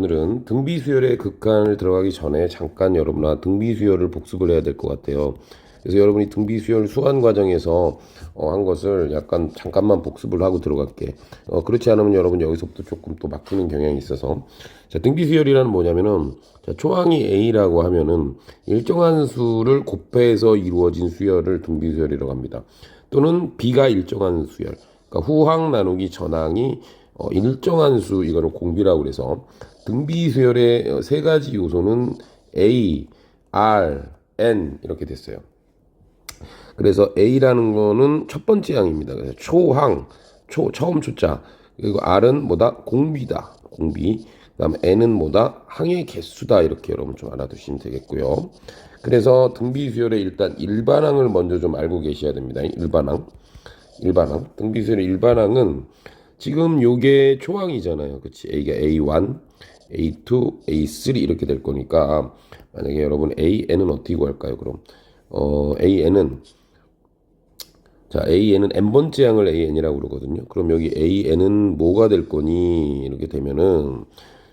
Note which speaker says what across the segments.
Speaker 1: 오늘은 등비 수열의 극한을 들어가기 전에 잠깐 여러분아 등비 수열을 복습을 해야 될 것 같아요. 그래서 여러분이 등비 수열 수환 과정에서 어, 한 것을 약간 잠깐만 복습을 하고 들어갈게. 어, 그렇지 않으면 여러분 여기서부터 조금 또 막히는 경향이 있어서 자 등비 수열이라는 뭐냐면은 자, 초항이 A라고 하면은 일정한 수를 곱해서 이루어진 수열을 등비 수열이라고 합니다. 또는 B가 일정한 수열. 그러니까 후항 나누기 전항이 어, 일정한 수 이거를 공비라고 그래서 등비 수열의 어, 세 가지 요소는 A, R, N 이렇게 됐어요. 그래서 A라는 거는 첫 번째 항입니다. 그래서 초항, 초 처음 초자 그리고 R은 뭐다 공비다, 공비. 그다음 N은 뭐다 항의 개수다 이렇게 여러분 좀 알아두시면 되겠고요. 그래서 등비 수열의 일단 일반항을 먼저 좀 알고 계셔야 됩니다. 일반항, 일반항. 등비 수열의 일반항은 지금 요게 초항이잖아요. 그치? A가 A1, A2, A3 이렇게 될 거니까 만약에 여러분 AN은 어떻게 구할까요? 그럼 어, AN은 자 AN은 n번째 항을 AN이라고 그러거든요. 그럼 여기 AN은 뭐가 될 거니? 이렇게 되면은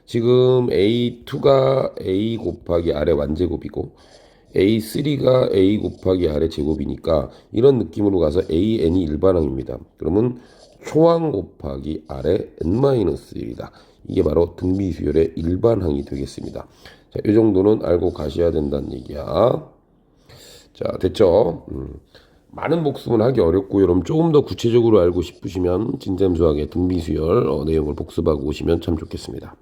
Speaker 1: 지금 A2가 A 곱하기 R의 완제곱이고 A3가 A 곱하기 R의 제곱이니까 이런 느낌으로 가서 AN이 일반항입니다. 그러면 초항 곱하기 R의 N-1이다. 이게 바로 등비 수열의 일반항이 되겠습니다. 자, 이 정도는 알고 가셔야 된다는 얘기야. 자, 됐죠? 음. 많은 복습은 하기 어렵고 여러분 조금 더 구체적으로 알고 싶으시면 진잠수학의 등비 수열 어, 내용을 복습하고 오시면 참 좋겠습니다.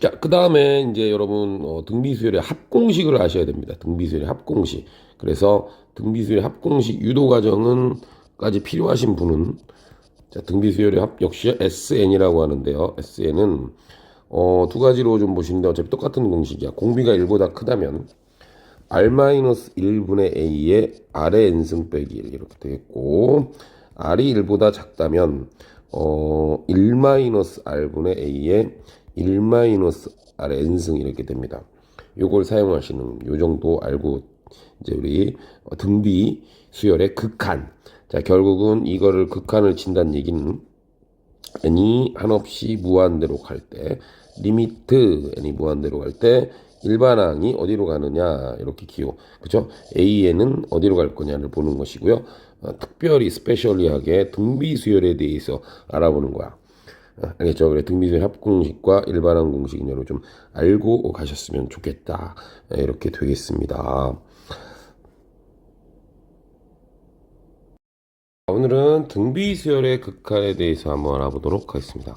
Speaker 1: 자, 그 다음에 이제 여러분 어, 등비수열의 합공식을 아셔야 됩니다. 등비수열의 합공식. 그래서 등비수열의 합공식 유도 과정은까지 필요하신 분은 자, 등비수열의 합 역시 SN이라고 하는데요. SN은 어, 두 가지로 좀 보시는데 어차피 똑같은 공식이야. 공비가 1보다 크다면 R-1분의 A의 R의 n승 빼기 1 이렇게 되겠고 R이 1보다 작다면 어, 1-R분의 A의 1-R의 n승 이렇게 됩니다. 요걸 사용하시는 요 정도 알고 이제 우리 어, 등비 수열의 극한 자 결국은 이거를 극한을 친다는 얘기는 n이 한없이 무한대로 갈 때 리미트 n이 무한대로 갈 때 일반항이 어디로 가느냐 이렇게 기호. 그죠 AN은 어디로 갈 거냐를 보는 것이고요. 어, 특별히 스페셜리하게 등비 수열에 대해서 알아보는 거야. 어, 알겠죠? 그래 등비 수열 합공식과 일반항 공식 여러분 좀 알고 가셨으면 좋겠다. 네, 이렇게 되겠습니다 오늘은 등비 수열의 극한에 대해서 한번 알아보도록 하겠습니다.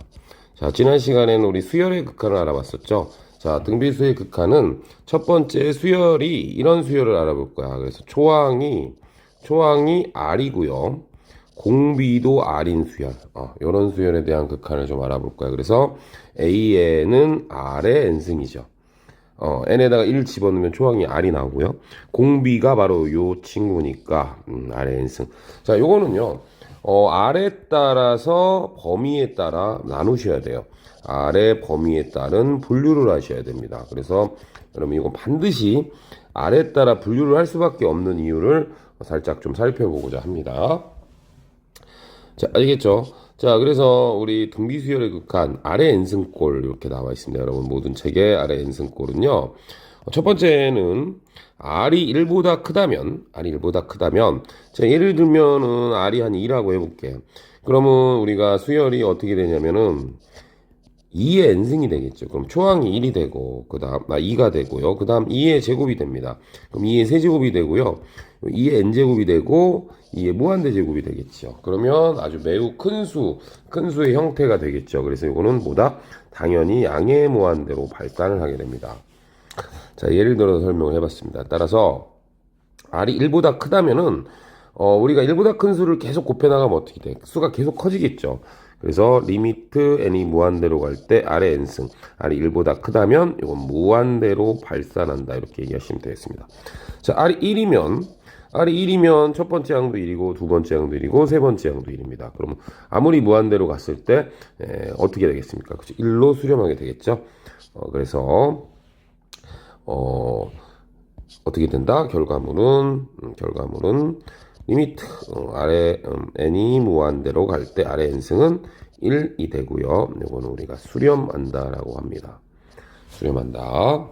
Speaker 1: 자, 지난 시간에는 우리 수열의 극한을 알아봤었죠. 자, 등비수의 극한은 첫 번째 수열이 이런 수열을 알아볼 거야. 그래서 초항이 초항이 R이고요. 공비도 R인 수열. 어, 이런 수열에 대한 극한을 좀 알아볼 거야. 그래서 AN은 R의 n승이죠. 어, n에다가 1 집어넣으면 초항이 r이 나오고요. 공비가 바로 요 친구니까 음, r의 n승. 자, 요거는요. 어, r에 따라서 범위에 따라 나누셔야 돼요. r의 범위에 따른 분류를 하셔야 됩니다. 그래서 여러분 이건 반드시 r에 따라 분류를 할 수밖에 없는 이유를 살짝 좀 살펴보고자 합니다. 자, 알겠죠? 자, 그래서 우리 등비수열의 극한 아래 n승골 이렇게 나와 있습니다. 여러분 모든 책에 아래 n승골은요. 첫 번째는 R이 1보다 크다면, R이 1보다 크다면, 자, 예를 들면은 R이 한 2라고 해 볼게. 그러면 우리가 수열이 어떻게 되냐면은 2의 n승이 되겠죠. 그럼 초항이 1이 되고, 그 다음, 아, 2가 되고요. 그 다음 2의 제곱이 됩니다. 그럼 2의 세제곱이 되고요. 2의 n제곱이 되고, 2의 무한대 제곱이 되겠죠. 그러면 아주 매우 큰 수, 큰 수의 형태가 되겠죠. 그래서 이거는 뭐다? 당연히 양의 무한대로 발산을 하게 됩니다. 자, 예를 들어서 설명을 해 봤습니다. 따라서, R이 1보다 크다면은, 어, 우리가 1보다 큰 수를 계속 곱해 나가면 어떻게 돼? 수가 계속 커지겠죠. 그래서 리미트 n이 무한대로 갈때 r의 n승 r이 1보다 크다면 이건 무한대로 발산한다 이렇게 얘기하시면 되겠습니다. 자 r이 1이면 r이 1이면 첫 번째 항도 1이고 두 번째 항도 1이고 세 번째 항도 1입니다. 그러면 아무리 무한대로 갔을 때 에, 어떻게 되겠습니까? 그렇죠? 1로 수렴하게 되겠죠. 어, 그래서 어, 어떻게 된다? 결과물은 음, 결과물은 리미트 어, 아래 음, n이 무한대로 갈 때 아래 n승은 1이 되고요. 요거는 우리가 수렴한다라고 합니다. 수렴한다.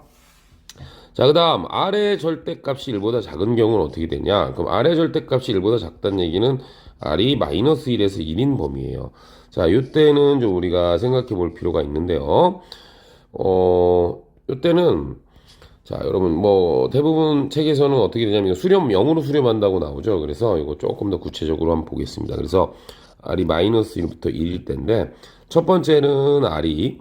Speaker 1: 자, 그 다음, 아래 절대값이 1보다 작은 경우는 어떻게 되냐? 그럼 아래 절대값이 1보다 작다는 얘기는 R이 마이너스 1에서 1인 범위예요. 자, 이때는 좀 우리가 생각해 볼 필요가 있는데요. 어, 이때는 자, 여러분, 뭐, 대부분 책에서는 어떻게 되냐면, 수렴, 0으로 수렴한다고 나오죠. 그래서 이거 조금 더 구체적으로 한번 보겠습니다. 그래서, R이 마이너스 1부터 1일 때인데, 첫 번째는 R이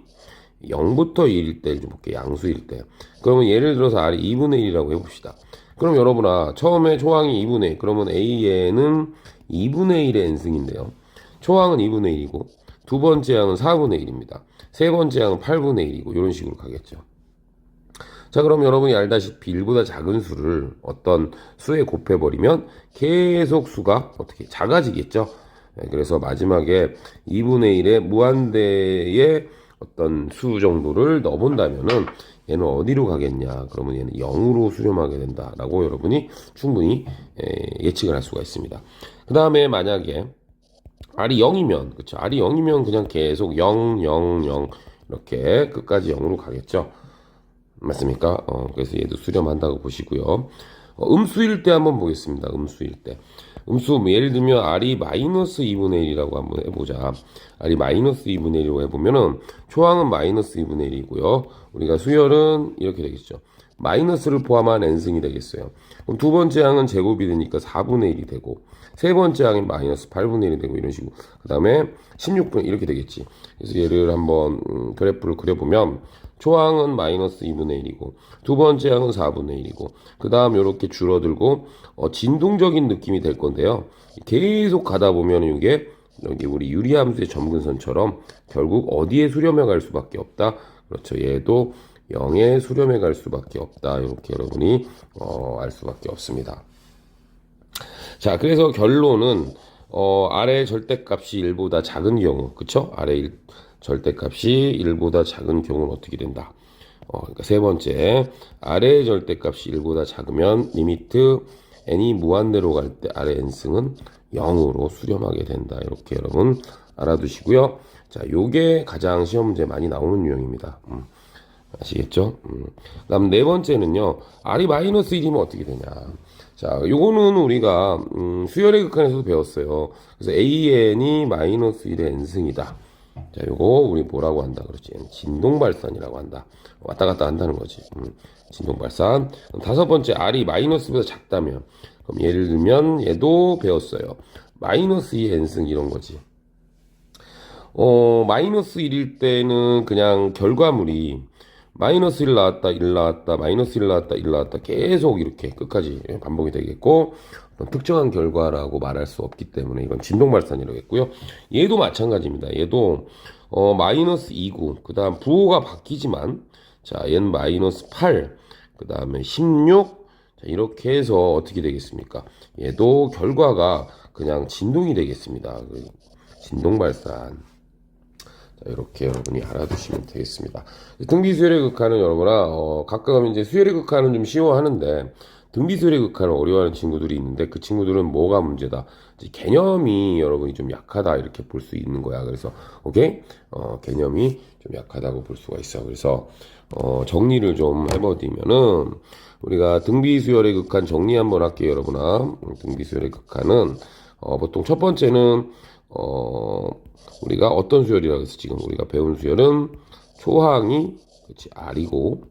Speaker 1: 0부터 1일 때를 좀 볼게요. 양수일 때. 그러면 예를 들어서 R이 2분의 1이라고 해봅시다. 그럼 여러분아, 처음에 초항이 2분의 1, 그러면 A에는 2분의 1의 n승인데요. 초항은 2분의 1이고, 두 번째 항은 4분의 1입니다. 세 번째 항은 8분의 1이고, 이런 식으로 가겠죠. 자, 그럼 여러분이 알다시피 1보다 작은 수를 어떤 수에 곱해버리면 계속 수가 어떻게 작아지겠죠. 네, 그래서 마지막에 2분의 1의 무한대의 어떤 수 정도를 넣어본다면은 얘는 어디로 가겠냐? 그러면 얘는 0으로 수렴하게 된다 라고 여러분이 충분히 에, 예측을 할 수가 있습니다. 그 다음에 만약에 R이 0이면, 그쵸? R이 0이면 그냥 계속 0, 0, 0 이렇게 끝까지 0으로 가겠죠. 맞습니까? 어, 그래서 얘도 수렴한다고 보시고요. 어, 음수일 때 한번 보겠습니다. 음수일 때. 음수, 뭐 예를 들면 R이 마이너스 2분의 1이라고 한번 해보자. R이 마이너스 2분의 1이라고 해보면은 초항은 마이너스 2분의 1이고요. 우리가 수열은 이렇게 되겠죠. 마이너스를 포함한 n승이 되겠어요. 그럼 두 번째 항은 제곱이 되니까 4분의 1이 되고, 세 번째 항이 마이너스 8분의 1이 되고, 이런 식으로. 그 다음에 16분의 이렇게 되겠지. 그래서 얘를 한번, 음, 그래프를 그려보면, 초항은 마이너스 2분의 1이고, 두 번째 항은 4분의 1이고, 그 다음 이렇게 줄어들고, 어, 진동적인 느낌이 될 건데요. 계속 가다 보면 이게, 여기 우리 유리함수의 점근선처럼 결국 어디에 수렴해 갈 수밖에 없다. 그렇죠. 얘도 0에 수렴해 갈 수밖에 없다. 이렇게 여러분이 어, 알 수밖에 없습니다. 자, 그래서 결론은 어, 아래 절대값이 1보다 작은 경우, 그쵸? 아래 일, 절대값이 1보다 작은 경우는 어떻게 된다? 어, 그러니까 세 번째, 아래 절대값이 1보다 작으면 리미트 n이 무한대로 갈 때 아래 n승은 0으로 수렴하게 된다. 이렇게 여러분 알아두시고요. 자, 요게 가장 시험 문제 많이 나오는 유형입니다. 음. 아시겠죠? 음. 그다음 네 번째는요. R이 마이너스 1이면 어떻게 되냐? 자, 요거는 우리가 음, 수열의 극한에서도 배웠어요. 그래서 AN이 마이너스 1의 n승이다. 자, 요거 우리 뭐라고 한다 그러지? 진동 발산이라고 한다. 왔다 갔다 한다는 거지. 음, 진동 발산. 다섯 번째 R이 마이너스보다 작다면 그럼 예를 들면 얘도 배웠어요. 마이너스 2 n승 이런 거지. 어, 마이너스 1일 때는 그냥 결과물이 마이너스 1 나왔다, 1 나왔다, 마이너스 1 나왔다, 1 나왔다 계속 이렇게 끝까지 반복이 되겠고 특정한 결과라고 말할 수 없기 때문에 이건 진동 발산이라고 했고요. 얘도 마찬가지입니다. 얘도 어, 마이너스 2구, 그 다음 부호가 바뀌지만 자, 얘는 마이너스 8, 그 다음에 16, 자, 이렇게 해서 어떻게 되겠습니까? 얘도 결과가 그냥 진동이 되겠습니다. 그 진동 발산. 자, 이렇게 여러분이 알아두시면 되겠습니다. 등비 수열의 극한은 여러분아, 어, 가끔 이제 수열의 극한은 좀 쉬워하는데, 등비 수열의 극한을 어려워하는 친구들이 있는데, 그 친구들은 뭐가 문제다? 이제 개념이 여러분이 좀 약하다, 이렇게 볼 수 있는 거야. 그래서, 오케이? 어, 개념이 좀 약하다고 볼 수가 있어. 그래서, 어, 정리를 좀 해버리면은, 우리가 등비 수열의 극한 정리 한번 할게요, 여러분아. 등비 수열의 극한은, 어, 보통 첫 번째는, 어, 우리가 어떤 수열이라고 해서 지금 우리가 배운 수열은 초항이 그렇지 R이고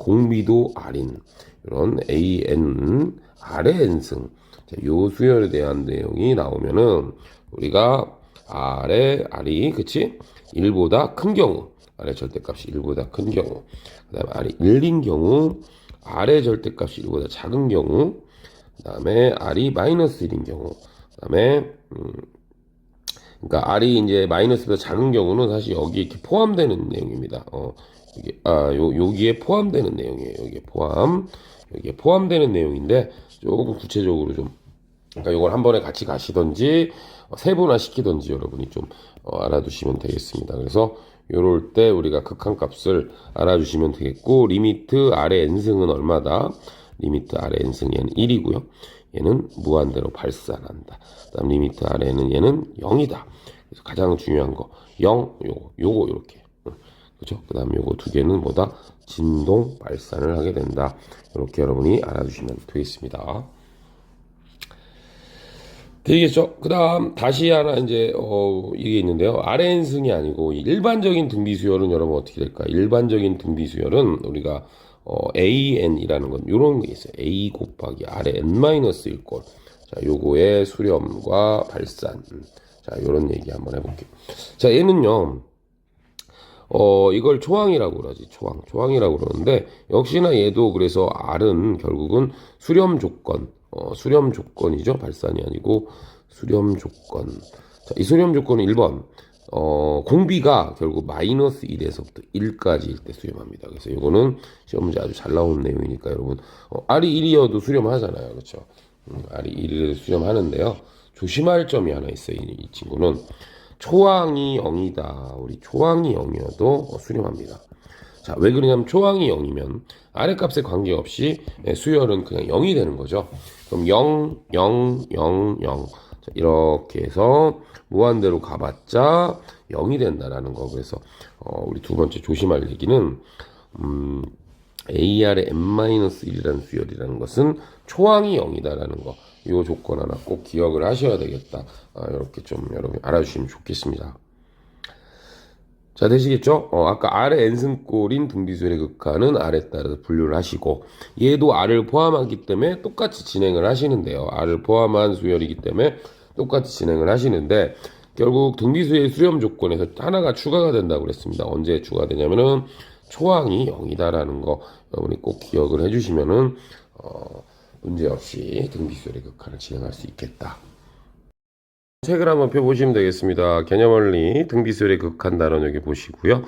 Speaker 1: 공비도 R인 이런 AN R의 N승. 자, 요 수열에 대한 내용이 나오면은 우리가 R의 R이 그치? 1보다 큰 경우. R의 절대값이 1보다 큰 경우. 그 다음에 R이 1인 경우 R의 절대값이 1보다 작은 경우 그 다음에 R이 마이너스 1인 경우 그 다음에 음, 그러니까 R이 이제 마이너스보다 작은 경우는 사실 여기 이렇게 포함되는 내용입니다. 어, 아, 요, 여기에 포함되는 내용이에요. 여기에 포함, 여기에 포함되는 내용인데, 조금 구체적으로 좀, 그러니까 이걸 한 번에 같이 가시던지, 어, 세분화 시키던지 여러분이 좀 어, 알아두시면 되겠습니다. 그래서 요럴 때 우리가 극한 값을 알아주시면 되겠고, 리미트 아래 n승은 얼마다? 리미트 아래 n승 얘는 1이고요. 얘는 무한대로 발산한다. 다음 리미트 아래는 얘는 0이다. 그래서 가장 중요한 거 0, 요거, 요거 이렇게. 그죠? 그 다음에 요거 두 개는 뭐다? 진동 발산을 하게 된다. 이렇게 여러분이 알아주시면 되겠습니다. 되겠죠? 그 다음, 다시 하나 이제, 어, 이게 있는데요. RN승이 아니고, 일반적인 등비 수열은 여러분 어떻게 될까? 일반적인 등비 수열은 우리가, 어, AN이라는 건 요런 게 있어요. A 곱하기 R의 N-1 꼴. 자, 요거의 수렴과 발산. 음. 자, 요런 얘기 한번 해볼게요. 자, 얘는요, 어, 이걸 초항이라고 그러지. 초항. 초항이라고 그러는데, 역시나 얘도 그래서 R은 결국은 수렴 조건, 어, 수렴 조건이죠. 발산이 아니고, 수렴 조건. 자, 이 수렴 조건은 1번. 어, 공비가 결국 마이너스 1에서부터 1까지일 때 수렴합니다. 그래서 이거는 시험 문제 아주 잘 나오는 내용이니까 여러분, 어, R이 1이어도 수렴하잖아요. 그렇죠? 음, R이 1이어도 수렴하는데요. 조심할 점이 하나 있어요. 이, 이 친구는. 초항이 0이다. 우리 초항이 0이어도 수렴합니다. 자, 왜 그러냐면 초항이 0이면 아래 값에 관계없이 예, 수열은 그냥 0이 되는 거죠. 그럼 0, 0, 0, 0. 자, 이렇게 해서 무한대로 가봤자 0이 된다라는 거. 그래서 어, 우리 두 번째 조심할 얘기는 음, AR의 n-1이라는 수열이라는 것은 초항이 0이다라는 거. 이 조건 하나 꼭 기억을 하셔야 되겠다. 아, 이렇게 좀 여러분 알아주시면 좋겠습니다. 자, 되시겠죠? 어, 아까 R의 n승꼴인 등비수열의 극한은 R에 따라서 분류를 하시고, 얘도 R을 포함하기 때문에 똑같이 진행을 하시는데요. R을 포함한 수열이기 때문에 똑같이 진행을 하시는데, 결국 등비수의 수렴 조건에서 하나가 추가가 된다고 그랬습니다. 언제 추가되냐면은, 초항이 0이다라는 거, 여러분이 꼭 기억을 해주시면은, 어, 문제없이 등비수열의 극한을 진행할 수 있겠다. 책을 한번 펴보시면 되겠습니다. 개념원리 등비수열의 극한 단원 여기 보시고요.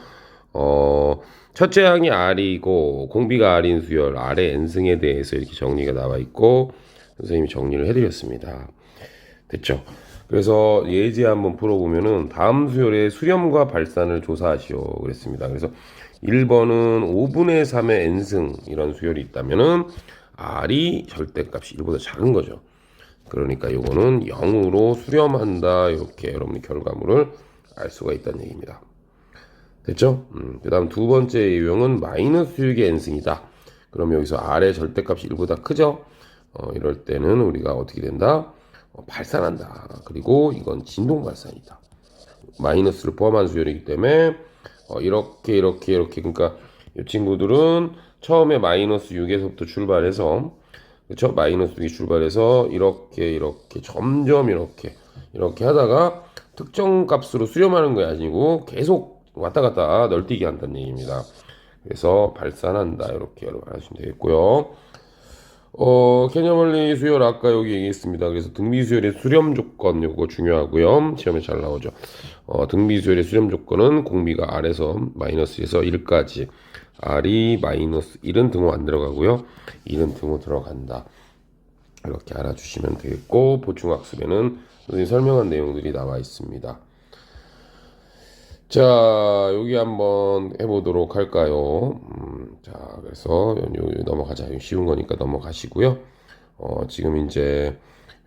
Speaker 1: 어, 첫째 항이 R이고 공비가 R인 수열 R의 n승에 대해서 이렇게 정리가 나와 있고 선생님이 정리를 해드렸습니다. 됐죠? 그래서 예제 한번 풀어보면은 다음 수열의 수렴과 발산을 조사하시오 그랬습니다. 그래서 1번은 5분의 3의 n승 이런 수열이 있다면은 R이 절대값이 1보다 작은 거죠. 그러니까 요거는 0으로 수렴한다 이렇게 여러분이 결과물을 알 수가 있다는 얘기입니다. 됐죠? 음, 그 다음 두 번째 유형은 마이너스 6의 n승이다. 그럼 여기서 R의 절대값이 1보다 크죠? 어, 이럴 때는 우리가 어떻게 된다? 어, 발산한다. 그리고 이건 진동 발산이다. 마이너스를 포함한 수열이기 때문에 어, 이렇게 이렇게 이렇게 그러니까 이 친구들은 처음에 마이너스 6에서부터 출발해서 그렇죠? 마이너스 6이 출발해서 이렇게 이렇게 점점 이렇게 이렇게 하다가 특정 값으로 수렴하는 게 아니고 계속 왔다 갔다 널뛰기 한다는 얘기입니다. 그래서 발산한다 이렇게 여러분 하시면 되겠고요. 어, 개념원리 수열 아까 여기 얘기했습니다. 그래서 등비 수열의 수렴 조건 요거 중요하고요. 시험에 잘 나오죠. 어, 등비 수열의 수렴 조건은 공비가 R에서 마이너스에서 1까지 R이 마이너스 1은 등호 안 들어가고요. 1은 등호 들어간다. 이렇게 알아주시면 되겠고 보충학습에는 설명한 내용들이 나와 있습니다. 자, 여기 한번 해보도록 할까요? 음, 자, 그래서 여기 넘어가자. 쉬운 거니까 넘어가시고요. 어, 지금 이제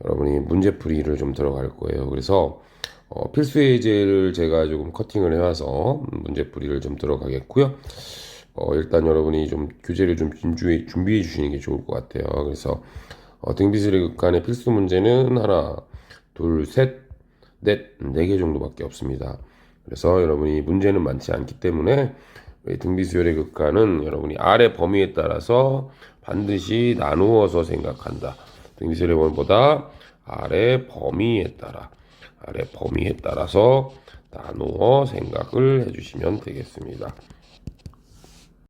Speaker 1: 여러분이 문제풀이를 좀 들어갈 거예요. 그래서 어, 필수 예제를 제가 조금 커팅을 해와서 문제풀이를 좀 들어가겠고요. 어, 일단 여러분이 좀 교재를 좀 준비해, 준비해 주시는 게 좋을 것 같아요. 그래서 어, 등비술의 극간의 필수 문제는 하나, 둘, 셋, 넷, 네 개 정도밖에 없습니다. 그래서 여러분이 문제는 많지 않기 때문에 등비수열의 극한은 여러분이 아래 범위에 따라서 반드시 나누어서 생각한다. 등비수열의 범위보다 아래 범위에 따라 아래 범위에 따라서 나누어 생각을 해주시면 되겠습니다.